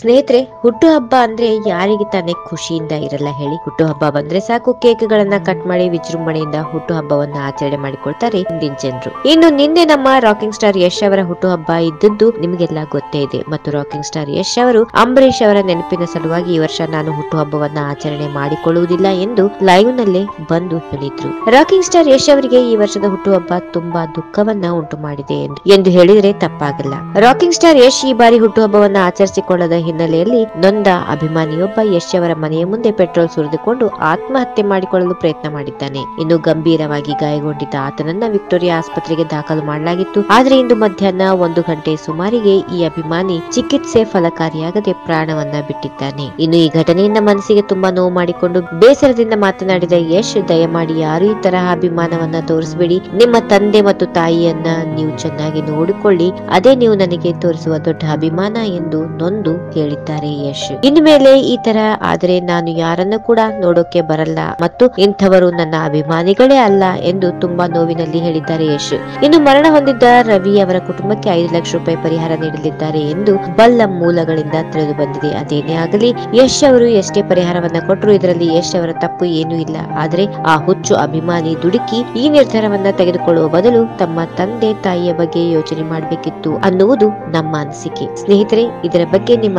ಸ್ನೇಹಿತರೆ ಹುಟ್ಟುಹಬ್ಬ ಅಂದ್ರೆ ಯಾರಿಗೆ ತಾನೇ ಖುಷಿಯಿಂದ ಇರಲ್ಲ ಹೇಳಿ. ಹುಟ್ಟುಹಬ್ಬ ಬಂದ್ರೆ ಸಾಕು ಕೇಕ್ ಗಳನ್ನ ಕಟ್ ಮಾಡಿ, ವಿಜೃಂಭಣೆಯಿಂದ ಹುಟ್ಟುಹಬ್ಬವನ್ನ ಆಚರಣೆ ಮಾಡಿಕೊಳ್ತಾರೆ ಹಿಂದಿನ ಜನರು. ಇನ್ನು ನಿನ್ನೆ ನಮ್ಮ ರಾಕಿಂಗ್ ಸ್ಟಾರ್ ಯಶ್ ಅವರ ಹುಟ್ಟುಹಬ್ಬ ಇದ್ದದ್ದು ನಿಮಗೆಲ್ಲ ಗೊತ್ತೇ ಇದೆ. ಮತ್ತು ರಾಕಿಂಗ್ ಸ್ಟಾರ್ ಯಶ್ ಅವರು ಅಂಬರೀಶ್ ಅವರ ನೆನಪಿನ ಸಲುವಾಗಿ ಈ ವರ್ಷ ನಾನು ಹುಟ್ಟುಹಬ್ಬವನ್ನ ಆಚರಣೆ ಮಾಡಿಕೊಳ್ಳುವುದಿಲ್ಲ ಎಂದು ಲೈವ್ ನಲ್ಲೇ ಬಂದು ಹೇಳಿದ್ರು. ರಾಕಿಂಗ್ ಸ್ಟಾರ್ ಯಶ್ ಅವರಿಗೆ ಈ ವರ್ಷದ ಹುಟ್ಟುಹಬ್ಬ ತುಂಬಾ ದುಃಖವನ್ನ ಉಂಟು ಮಾಡಿದೆ ಎಂದು- ಹೇಳಿದ್ರೆ ತಪ್ಪಾಗಲ್ಲ. ರಾಕಿಂಗ್ ಸ್ಟಾರ್ ಯಶ್ ಈ ಬಾರಿ ಹುಟ್ಟುಹಬ್ಬವನ್ನ ಆಚರಿಸಿಕೊಳ್ಳದ ಹಿನ್ನೆಲೆಯಲ್ಲಿ ನೊಂದ ಅಭಿಮಾನಿಯೊಬ್ಬ ಯಶ್ ಅವರ ಮನೆಯ ಮುಂದೆ ಪೆಟ್ರೋಲ್ ಸುರಿದುಕೊಂಡು ಆತ್ಮಹತ್ಯೆ ಮಾಡಿಕೊಳ್ಳಲು ಪ್ರಯತ್ನ ಮಾಡಿದ್ದಾನೆ. ಇನ್ನು ಗಂಭೀರವಾಗಿ ಗಾಯಗೊಂಡಿದ್ದ ಆತನನ್ನ ವಿಕ್ಟೋರಿಯಾ ಆಸ್ಪತ್ರೆಗೆ ದಾಖಲು ಮಾಡಲಾಗಿತ್ತು. ಆದರೆ ಇಂದು ಮಧ್ಯಾಹ್ನ ಒಂದು ಗಂಟೆ ಸುಮಾರಿಗೆ ಈ ಅಭಿಮಾನಿ ಚಿಕಿತ್ಸೆ ಫಲಕಾರಿಯಾಗದೆ ಪ್ರಾಣವನ್ನ ಬಿಟ್ಟಿದ್ದಾನೆ. ಇನ್ನು ಈ ಘಟನೆಯಿಂದ ಮನಸ್ಸಿಗೆ ತುಂಬಾ ನೋವು ಮಾಡಿಕೊಂಡು ಬೇಸರದಿಂದ ಮಾತನಾಡಿದ ಯಶ್, ದಯಮಾಡಿ ಯಾರು ಈ ತರಹ ಅಭಿಮಾನವನ್ನ ತೋರಿಸಬೇಡಿ. ನಿಮ್ಮ ತಂದೆ ಮತ್ತು ತಾಯಿಯನ್ನ ನೀವು ಚೆನ್ನಾಗಿ ನೋಡಿಕೊಳ್ಳಿ. ಅದೇ ನೀವು ನನಗೆ ತೋರಿಸುವ ದೊಡ್ಡ ಅಭಿಮಾನ ಎಂದು ನೊಂದು ಹೇಳಿದ್ದಾರೆ ಯಶ್ ಇನ್ನು ಮೇಲೆ ಈ ತರ ಆದ್ರೆ ನಾನು ಯಾರನ್ನ ಕೂಡ ನೋಡೋಕೆ ಬರಲ್ಲ ಮತ್ತು ಇಂಥವರು ನನ್ನ ಅಭಿಮಾನಿಗಳೇ ಅಲ್ಲ ಎಂದು ತುಂಬಾ ನೋವಿನಲ್ಲಿ ಹೇಳಿದ್ದಾರೆ ಯಶ್ ಇನ್ನು ಮರಣ ಹೊಂದಿದ್ದ ರವಿ ಅವರ ಕುಟುಂಬಕ್ಕೆ ಐದು ಲಕ್ಷ ರೂಪಾಯಿ ಪರಿಹಾರ ನೀಡಲಿದ್ದಾರೆ ಎಂದು ಬಲ್ಲ ಮೂಲಗಳಿಂದ ತಿಳಿದು ಬಂದಿದೆ. ಅದೇನೇ ಆಗಲಿ ಯಶ್ ಅವರು ಎಷ್ಟೇ ಪರಿಹಾರವನ್ನ ಕೊಟ್ಟರು ಇದರಲ್ಲಿ ಯಶ್ ಅವರ ತಪ್ಪು ಏನೂ ಇಲ್ಲ. ಆದ್ರೆ ಆ ಹುಚ್ಚು ಅಭಿಮಾನಿ ದುಡುಕಿ ಈ ನಿರ್ಧಾರವನ್ನ ತೆಗೆದುಕೊಳ್ಳುವ ಬದಲು ತಮ್ಮ ತಂದೆ ತಾಯಿಯ ಬಗ್ಗೆ ಯೋಚನೆ ಮಾಡಬೇಕಿತ್ತು ಅನ್ನುವುದು ನಮ್ಮ ಅನಿಸಿಕೆ. ಸ್ನೇಹಿತರೆ, ಇದರ ಬಗ್ಗೆ ನಿಮ್ಮ